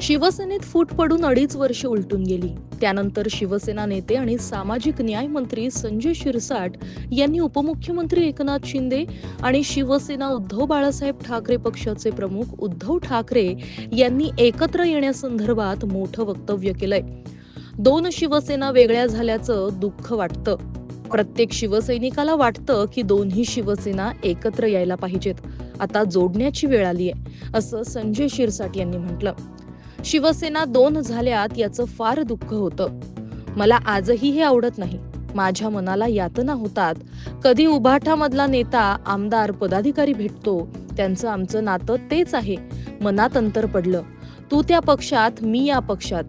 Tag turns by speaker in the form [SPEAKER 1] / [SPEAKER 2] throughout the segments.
[SPEAKER 1] शिवसेनेत फूट पडून अडीच वर्ष उलटून गेली. त्यानंतर शिवसेना नेते आणि सामाजिक न्याय मंत्री संजय शिरसाट यांनी उपमुख्यमंत्री एकनाथ शिंदे आणि शिवसेना उद्धव बाळासाहेब ठाकरे पक्षाचे प्रमुख उद्धव ठाकरे यांनी एकत्र येण्यासंदर्भात मोठं वक्तव्य केलंय. दोन शिवसेना वेगळ्या झाल्याचं दुःख वाटतं. प्रत्येक शिवसैनिकाला वाटतं की दोन्ही शिवसेना एकत्र यायला पाहिजेत. आता जोडण्याची वेळ आली आहे असं संजय शिरसाट यांनी म्हटलं. शिवसेना दोन झाल्यात याचं फार दुःख होतं. मला आजही हे आवडत नाही. माझ्या मनाला यातना होतात. कधी उभाठामधला नेता आमदार पदाधिकारी भेटतो. त्यांचं आमचं नातं तेच आहे. मनात अंतर पडलं. तू त्या पक्षात मी या पक्षात.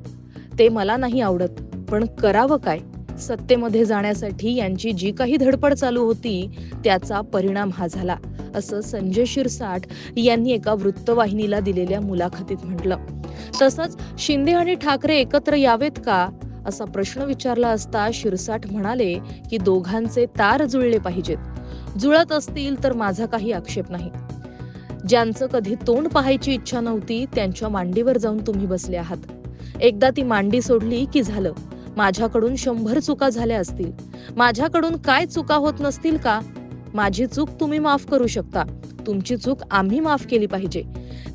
[SPEAKER 1] ते मला नाही आवडत. पण करावं काय? सत्तेमध्ये जाण्यासाठी यांची जी काही धडपड चालू होती त्याचा परिणाम हा झाला असं संजय शिरसाट यांनी एका वृत्तवाहिनीला दिलेल्या मुलाखतीत म्हटलं. तसंच शिंदे आणि ठाकरे एकत्र यावेत का? असा प्रश्न विचारला असता शिरसाट म्हणाले की दोघांचे तार जुळले पाहिजेत. जुळत असतील तर माझा काही आक्षेप नाही. ज्यांचं कधी तोंड पाहायची इच्छा नव्हती त्यांच्या मांडीवर जाऊन तुम्ही बसले आहात. एकदा ती मांडी सोडली की झालं. माझ्याकडून शंभर चुका झाल्या असतील. माझ्याकडून काय चुका होत नसतील का? माझी चूक तुम्ही माफ करू शकता. तुमची चूक आम्ही माफ केली पाहिजे.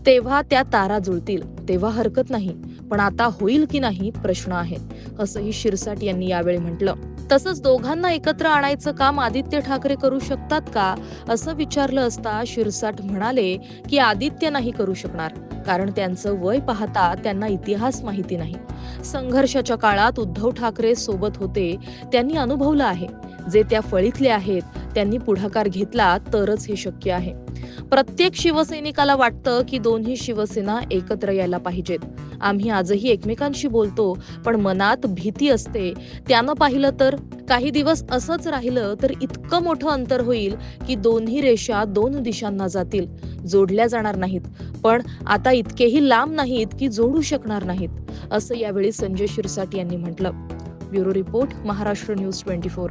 [SPEAKER 1] तेव्हा त्या तारा जुळतील. तेव्हा हरकत नाही. पण आता होईल की नाही प्रश्न आहे असंही शिरसाट यांनी यावेळी म्हटलं. तसंच दोघांना एकत्र आणायचं काम आदित्य ठाकरे करू शकतात का? असं विचारलं असता शिरसाट म्हणाले की आदित्य नाही करू शकणार. कारण त्यांचं वय पाहता त्यांना इतिहास माहिती नाही. संघर्षाच्या काळात उद्धव ठाकरे सोबत होते त्यांनी अनुभवलं आहे. जे त्या फळीतले आहेत त्यांनी पुढाकार घेतला तरच हे शक्य आहे. प्रत्येक शिवसैनिकाला वाटतं की दोन्ही शिवसेना एकत्र यायला पाहिजेत. आम्ही आजही एकमेकांशी बोलतो पण मनात भीती असते. त्यानं पाहिलं तर काही दिवस असंच राहिलं तर इतकं मोठं अंतर होईल की दोन्ही रेषा दोन दिशांना जातील. जोडल्या जाणार नाहीत. पण आता इतकेही लांब नाहीत की जोडू शकणार नाहीत असं यावेळी संजय शिरसाट यांनी म्हटलं. Bureau report Maharashtra news twenty four.